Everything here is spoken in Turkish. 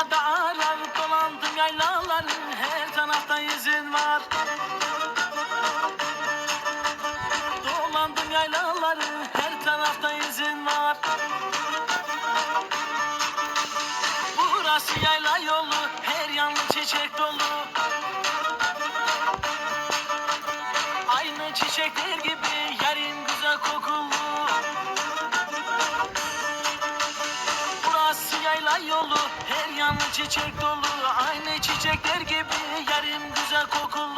dünyada arar. Dolandım yaylaları her tarafta izin var. Dolandım yaylaları her tarafta izin var. Burası yayla yolu her yanı çiçek dolu. Aynı çiçekler gibi yerin Yayla yolu her yanı çiçek dolu. Aynı çiçekler gibi yerim güzel kokulu